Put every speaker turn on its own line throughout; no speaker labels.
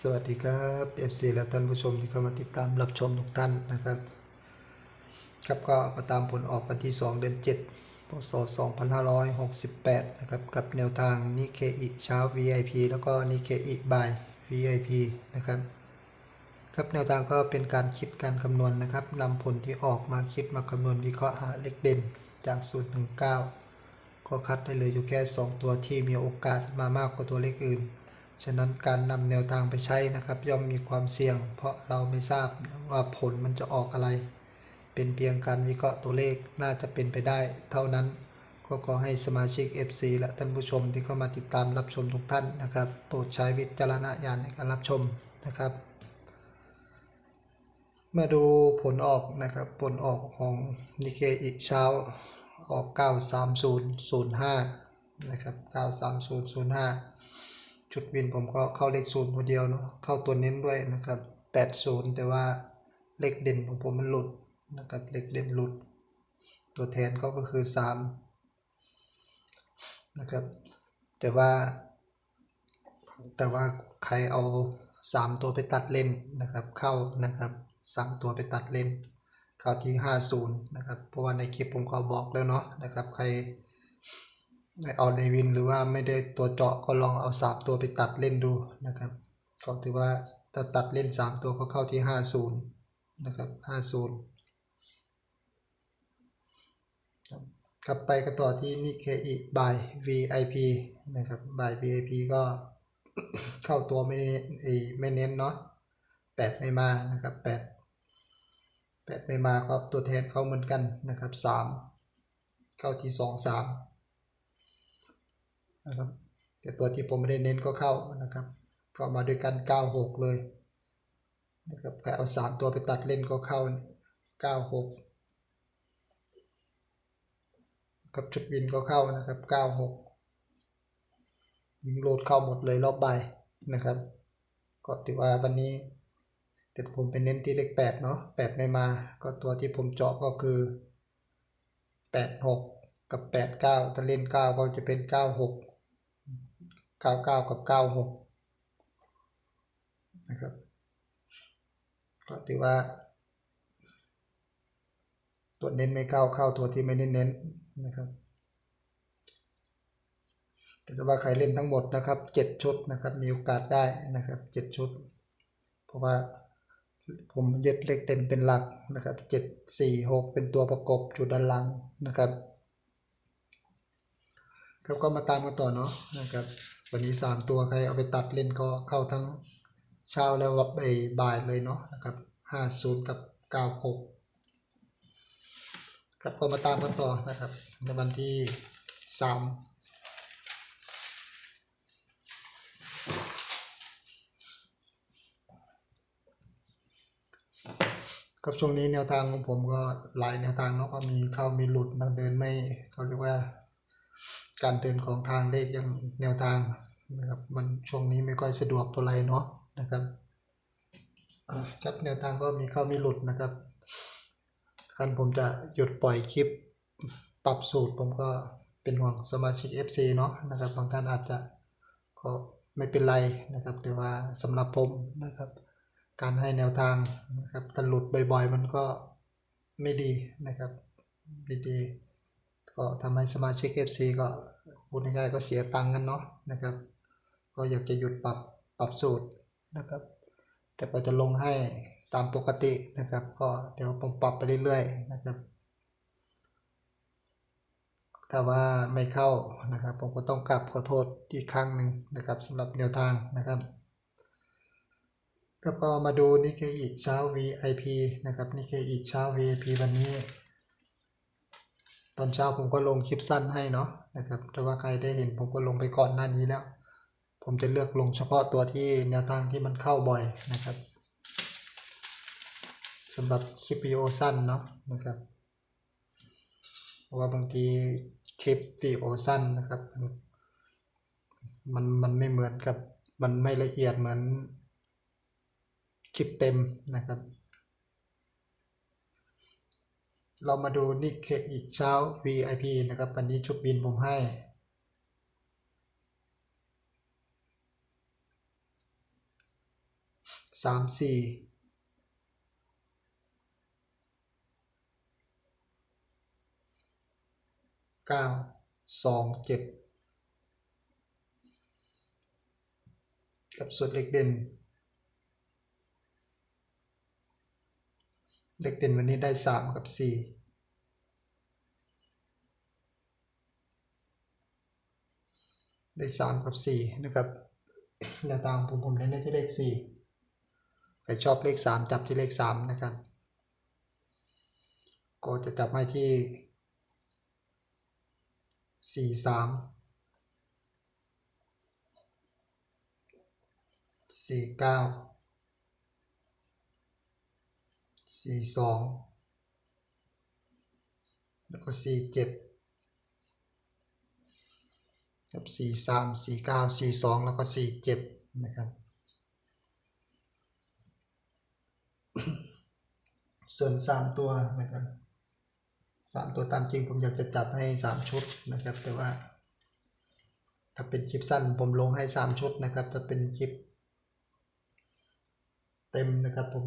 สวัสดีครับ FC และท่านผู้ชมที่เข้ามาติดตามรับชมทุกท่านนะครับ ครับก็มาตามผลออกวันที่ 2 เดือน 7 พศ 2568 นะครับ กับแนวทางนิเคอิเช้า VIP แล้วก็นิเคอิบ่าย VIP นะครับ ครับแนวทางก็เป็นการคิดการคำนวณนะครับนำผลที่ออกมาคิดมาคำนวณวิเคราะห์หาเลขเด่นจากสูตรถึง9ก็คัดได้เลยอยู่แค่ 2 ตัวที่มีโอกาสมามากกว่าตัวเลขอื่น ฉะนั้นการนำแนวทางไปใช้นะครับ ย่อมมีความเสี่ยง เพราะเราไม่ทราบว่าผลมันจะออกอะไร เป็นเพียงการวิเคราะห์ตัวเลขน่าจะเป็นไปได้ เท่านั้นก็ขอให้สมาชิก FC และท่านผู้ชมที่เข้ามาติดตามรับชมทุกท่านนะครับ โปรดใช้วิจารณญาณในการรับชมนะครับ มาดูผลออกนะครับ ผลออกของนิเคอีเช้าออก 93005 นะครับ 93005 ชุดวินผมก็เข้าเลขศูนย์ตัวเดียวเนาะเข้าตัวเน้นด้วยนะครับ80แต่ว่าเลขเด่นของผมมันหลุดนะครับเลขเด่นหลุด ตัวแทนก็ก็คือ3นะครับแต่ว่า แต่ว่าใครเอา3ตัวไปตัดเล่นนะครับเข้านะครับ3ตัวไปตัดเล่นเข้าที่50นะครับเพราะว่าในคลิปผมก็บอกแล้วเนาะนะครับใคร ไม่เอาในวินหรือว่าไม่ได้ตัวเจาะก็ลองเอาสามตัวไปตัดเล่นดูนะครับ ก็ถือว่าถ้าตัดเล่นสามตัวก็เข้าที่ห้าศูนย์นะครับห้าศูนย์ครับไปกันต่อที่นิเคอีบาย VIP นะครับบาย VIP ก็เข้าตัวไม่เน้นอ้ยไม่เน้นเนาะแปดไม่มานะครับแปดแปดไม่มาก็ตัวแทนเขาเหมือนกันนะครับสามเข้าที่สองสาม นะครับแต่ตัวที่ผมไม่ได้เน้นก็เข้านะครับก็มาด้วยกัน 96 เลยนะครับใครเอา 3 ตัวไปตัดเล่นก็เข้า 96 กับชุดวินก็เข้านะครับ 96 ยิงโหลดเข้าหมดเลยรอบใบนะครับ ก็ถือว่าวันนี้แต่ผมไปเน้นที่เลข8เนาะ8ไม่มา ก็ตัวที่ผมเจาะก็คือ 86 กับ 89 ถ้าเล่น 9 ก็จะเป็น 96 99กับ96นะครับก็ถือว่า ตัวเน้นไม่เข้าเข้าตัวที่ไม่เน้นเน้นนะครับแต่ว่าใครเล่นทั้งหมดนะครับ7ชุดนะครับ มีโอกาสได้นะครับ7ชุด เพราะว่าผมยึดเลขเด่นเป็นหลักนะครับ7 4 6เป็นตัวประกบอยู่ด้านหลังนะครับครับก็มาตามกันต่อเนาะนะครับ วันนี้ 3 ตัวใครเอาไปตัดเล่นก็เข้าทั้งเช้าแล้ววับไอบ่ายเลยเนาะนะครับ50 กับ 96 ครับก็มาตามกันต่อนะครับ ในวันที่ 3กับช่วงนี้แนวทางของผมก็หลายแนวทางเนาะก็มีเข้ามีหลุดนะเดินไม่เขาเรียกว่า การเดินของทางเลขยังแนวทางนะครับมันช่วงนี้ไม่ค่อยสะดวกตัวไรเนาะนะครับครับแนวทางก็มีเข้ามีหลุดนะครับคันผมจะหยุดปล่อยคลิปปรับสูตรผมก็เป็นห่วงสมาชิก FC เนาะนะครับบางท่านอาจจะก็ไม่เป็นไรนะครับ แต่ว่าสำหรับผมนะครับ การให้แนวทางนะครับถ้าหลุดบ่อยๆ มันก็ไม่ดีนะครับไม่ดีก็ทำให้สมาชิก FC ก็ พูดง่ายๆก็เสียตังค์กันเนาะนะครับ ก็อยากจะหยุดปรับปรับสูตรนะครับ แต่ก็จะลงให้ตามปกตินะครับ ก็เดี๋ยวผมปรับไปเรื่อยๆนะครับ ถ้าว่าไม่เข้านะครับ ผมก็ต้องกลับขอโทษอีกครั้งหนึ่งนะครับสำหรับแนวทางนะครับก็พอมาดูนิเคอีเช้า VIP นะครับนิเคอีเช้า VIP วันนี้ ตอนเช้าผมก็ลงคลิปสั้นให้เนาะนะครับแต่ว่าใครได้เห็นผมก็ลงไปก่อนหน้านี้แล้ว ผมจะเลือกลงเฉพาะตัวที่แนวทางที่มันเข้าบ่อยนะครับสำหรับคลิปวิดีโอสั้นเนาะนะครับเพราะว่าบางทีคลิปวิดีโอสั้นนะครับมันมันไม่เหมือนกับมันไม่ละเอียดเหมือนคลิปเต็มนะครับ เรามาดูนิกเคอีกเช้า VIP นะครับ วันนี้ชุดบินผมให้ สามสี่เก้าสองเจ็ดกับส่วนเลขเด่น เลขเด่นวันนี้ได้สามกับสี่ได้สามกับสี่นะครับแนวทางผมผมเน้นที่เลขสี่ใครชอบเลขสามจับที่เลขสามนะครับ ก็จะจับให้ที่สี่สามสี่เก้า สี่สองแล้วก็สี่เจ็ดครับสี่สามสี่เก้าสี่สองแล้วก็สี่เจ็ดนะครับ ส่วนสามตัวนะครับสามตัวตามจริงผมอยากจะจับให้สามชุดนะครับ แต่ว่า ถ้าเป็นคลิปสั้นผมลงให้สามชุดนะครับ ถ้าเป็นคลิป เต็มนะครับผม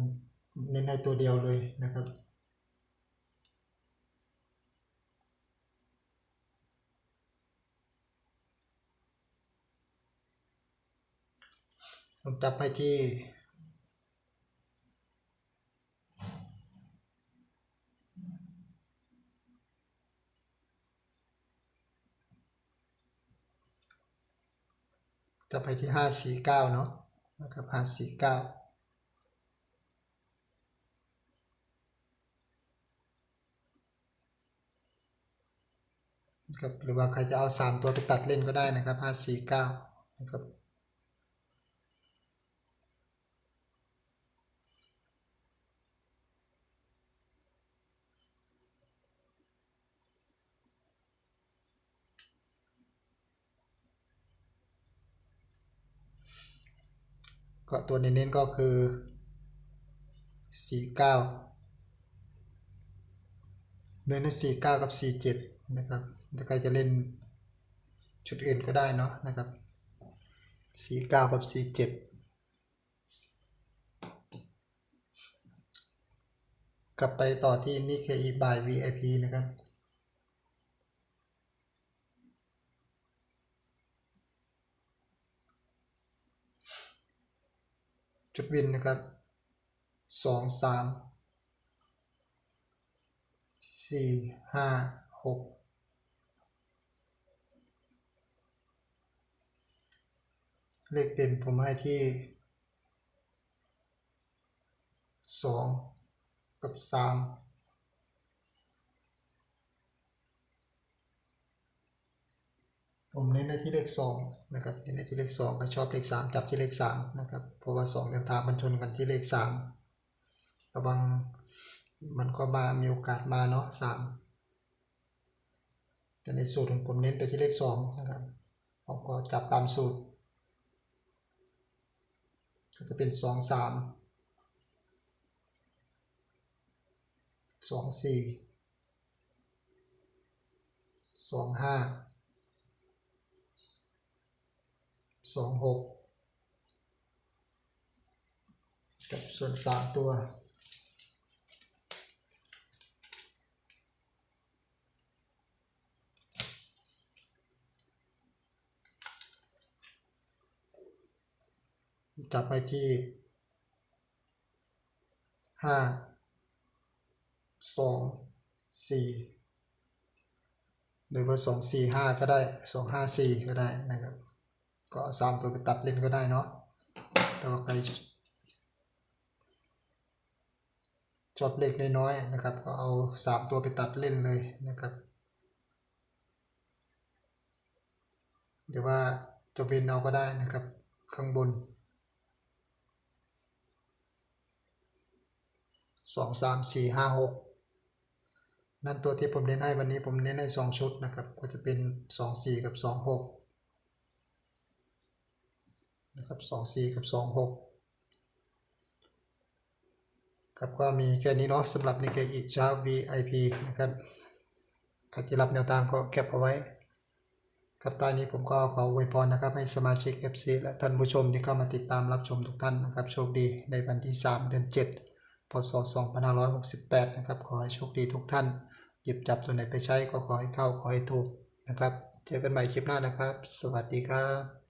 เน้นให้ตัวเดียวเลยนะครับ ผมจับให้ที่จะไปที่ห้าสี่เก้าเนาะนะครับห้าสี่เก้า นะครับหรือว่าใครจะเอาสามตัวไปตัดเล่นก็ได้นะครับห้าสี่เก้านะครับก็ตัวเน้นๆก็คือสี่เก้าเน้นในสี่เก้ากับสี่เจ็ด นะครับถ้าใครจะเล่นชุดอื่นก็ได้เนาะนะครับสี่เก้ากับสี่เจ็ดกลับไปต่อที่นิเคอีบาย VIP นะครับ จุดวินนะครับสองสามสี่ห้าหก เลขเด่นผมให้ที่สองกับสามผมเน้นในที่เลขสองนะครับเน้นในที่เลขสองใครชอบเลขสามจับที่เลขสามนะครับเพราะว่าสองแนวทางมันชนกันที่เลขสามระวังมันก็มามีโอกาสมาเนาะสามแต่ในสูตรของผมเน้นไปที่เลขสองนะครับผมก็จับตามสูตร ก็จะเป็นสองสามสองสี่สองห้าสองหกกับส่วนสามตัว จับไปที่ห้าสองสี่หรือว่าสองสี่ห้าก็ได้สองห้าสี่ก็ได้นะครับ ก็สามตัวไปตัดเล่นก็ได้เนาะแต่ว่าใครชอบเลขน้อยๆนะครับ ก็เอาสามตัวไปตัดเล่นเลยนะครับหรือว่าจะเป็นเอาก็ได้นะครับ ข้างบน สองสามสี่ห้าหกนั่นตัวที่ผมเน้นให้วันนี้ผมเน้นให้สองชุดนะครับก็จะเป็นสองสี่กับสองหกนะครับสองสี่กับสองหกครับก็มีแค่นี้เนาะสำหรับในเคอิชา VIP นะครับใครที่รับแนวทางก็เก็บเอาไว้ครครับตอนนี้ผมก็ขออวยพรนะครับ ให้สมาชิก FC และท่านผู้ชมที่เข้ามาติดตามรับชมทุกท่านนะครับ โชคดีในวันที่ 3 เดือน 7 พศ 2568 นะครับ ขอให้โชคดีทุกท่าน หยิบจับตัวไหนไปใช้ก็ขอให้เข้าขอให้ถูกนะครับ เจอกันใหม่คลิปหน้านะครับ สวัสดีครับ